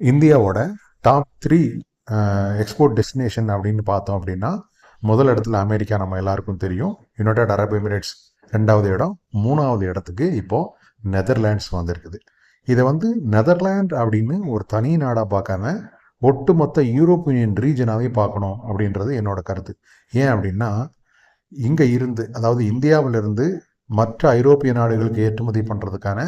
இந்தியாவோட top three export destination அப்படின்னு பார்த்தோம் அப்படின்னா முதல் இடத்துல அமெரிக்கா நம்ம எல்லாருக்கும் தெரியும். யுனைடெட் அரப் எமிரேட்ஸ் ரெண்டாவது இடம். மூணாவது இடத்துக்கு இப்போது நெதர்லாண்ட்ஸ் வந்திருக்குது. இதை வந்து நெதர்லாண்ட் அப்படின்னு ஒரு தனி நாடாக பார்க்காம ஒட்டுமொத்த யூரோப்பியன் ரீஜனாகவே பார்க்கணும் அப்படின்றது என்னோட கருத்து. ஏன் அப்படின்னா இங்கே இருந்து அதாவது இந்தியாவிலிருந்து மற்ற ஐரோப்பிய நாடுகளுக்கு ஏற்றுமதி பண்ணுறதுக்கான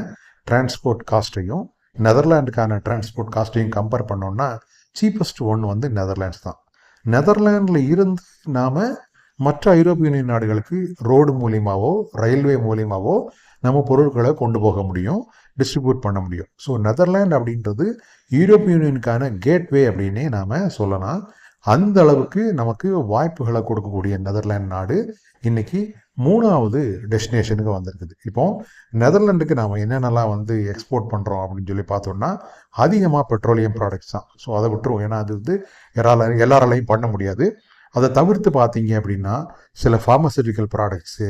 டிரான்ஸ்போர்ட் காஸ்ட்டையும் நெதர்லாண்டுக்கான டிரான்ஸ்போர்ட் காஸ்ட்டையும் கம்பேர் பண்ணோம்னா சீப்பஸ்ட் ஒன் வந்து நெதர்லாண்ட்ஸ் தான். நெதர்லாண்டில் இருந்து நாம் மற்ற ஐரோப்பிய யூனியன் நாடுகளுக்கு ரோடு மூலியமாகவோ ரயில்வே மூலியமாகவோ நம்ம பொருட்களை கொண்டு போக முடியும் டிஸ்ட்ரிபியூட் பண்ண முடியும். ஸோ நெதர்லாண்ட் அப்படின்றது யூரோப்பிய யூனியனுக்கான கேட்வே அப்படின்னே நாம் சொல்லலாம். அந்த அளவுக்கு நமக்கு வாய்ப்புகளை கொடுக்கக்கூடிய நெதர்லாண்ட் நாடு இன்னைக்கு மூணாவது டெஸ்டினேஷனுக்கு வந்திருக்குது. இப்போ நெதர்லாண்டுக்கு நாம் என்னென்னலாம் வந்து எக்ஸ்போர்ட் பண்ணுறோம் அப்படின்னு சொல்லி பார்த்தோம்னா அதிகமாக பெட்ரோலியம் ப்ராடக்ட்ஸ் தான். ஸோ அதை விட்டுருவோம். ஏன்னா அது வந்து எல்லார எல்லாராலையும் பண்ண முடியாது. அதை தவிர்த்து பார்த்தீங்க அப்படின்னா சில ஃபார்மசூட்டிக்கல் ப்ராடக்ட்ஸு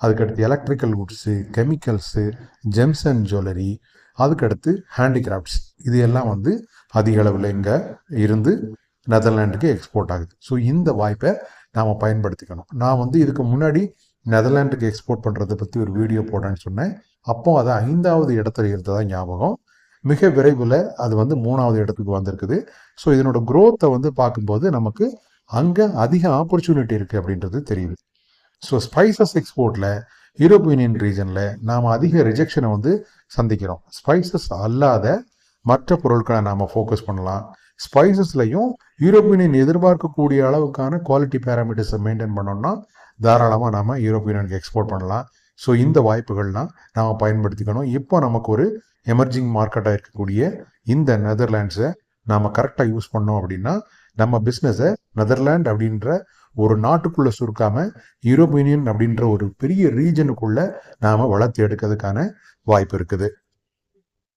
அதுக்கடுத்து electrical goods chemicals gems and jewellery அதுக்கடுத்து ஹேண்டிகிராஃப்ட்ஸ் இது எல்லாம் வந்து அதிக அளவில் இங்கே இருந்து நெதர்லாண்டுக்கு எக்ஸ்போர்ட் ஆகுது. ஸோ இந்த வாய்ப்பை நாம் பயன்படுத்திக்கணும். நான் வந்து இதுக்கு முன்னாடி நெதர்லாண்டுக்கு எக்ஸ்போர்ட் பண்ணுறதை பற்றி ஒரு வீடியோ போடேன்னு சொன்னேன். அப்போ அது ஐந்தாவது இடத்துல இருந்ததா ஞாபகம். மிக விரைவில் அது வந்து மூணாவது இடத்துக்கு வந்திருக்குது. ஸோ இதனோட குரோத்தை வந்து பார்க்கும்போது நமக்கு அங்கே அதிக ஆப்பர்ச்சுனிட்டி இருக்குது அப்படின்றது தெரியுது. ஸோ ஸ்பைசஸ் எக்ஸ்போர்ட்டில் யூரோப் யூனியன் ரீஜனில் நாம் அதிக ரிஜெக்ஷனை வந்து சந்திக்கிறோம். ஸ்பைசஸ் அல்லாத மற்ற பொருட்களை நாம் ஃபோக்கஸ் பண்ணலாம். ஸ்பைசஸ்லையும் யூரோப் எதிர்பார்க்கக்கூடிய அளவுக்கான குவாலிட்டி பேராமீட்டர்ஸை மெயின்டைன் பண்ணோம்னா தாராளமாக நாம் யூரோப்பியனுக்கு எக்ஸ்போர்ட் பண்ணலாம். ஸோ இந்த வாய்ப்புகள்லாம் நாம் பயன்படுத்திக்கணும். இப்போ நமக்கு ஒரு எமர்ஜிங் மார்க்கெட்டாக இருக்கக்கூடிய இந்த நெதர்லாண்ட்ஸை நாம் கரெக்டாக யூஸ் பண்ணோம் அப்படின்னா நம்ம பிஸ்னஸை நெதர்லாண்ட் அப்படின்ற ஒரு நாட்டுக்குள்ளே சுருக்காமல் யூரோப் யூனியன் அப்படின்ற ஒரு பெரிய ரீஜனுக்குள்ளே நாம் வளர்த்து எடுக்கிறதுக்கான வாய்ப்பு இருக்குது.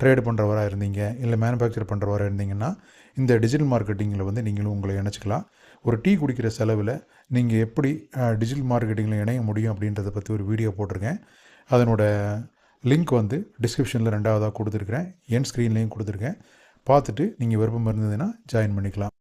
ட்ரேடு பண்ணுறவராக இருந்தீங்க இல்லை மேனுஃபேக்சர் பண்ணுறவராக இருந்தீங்கன்னா இந்த டிஜிட்டல் மார்க்கெட்டிங்கில் வந்து நீங்களும் உங்களை இணைச்சிக்கலாம். ஒரு டீ குடிக்கிற செலவில் நீங்கள் எப்படி டிஜிட்டல் மார்க்கெட்டிங்கில் இணைய முடியும் அப்படின்றத பற்றி ஒரு வீடியோ போட்டிருக்கேன். அதனோட லிங்க் வந்து டிஸ்கிரிப்ஷனில் ரெண்டாவதாக கொடுத்துருக்குறேன். என் ஸ்க்ரீன்லேயும் கொடுத்துருக்கேன். பார்த்துட்டு நீங்கள் விருப்பம் இருந்ததுன்னா ஜாயின் பண்ணிக்கலாம்.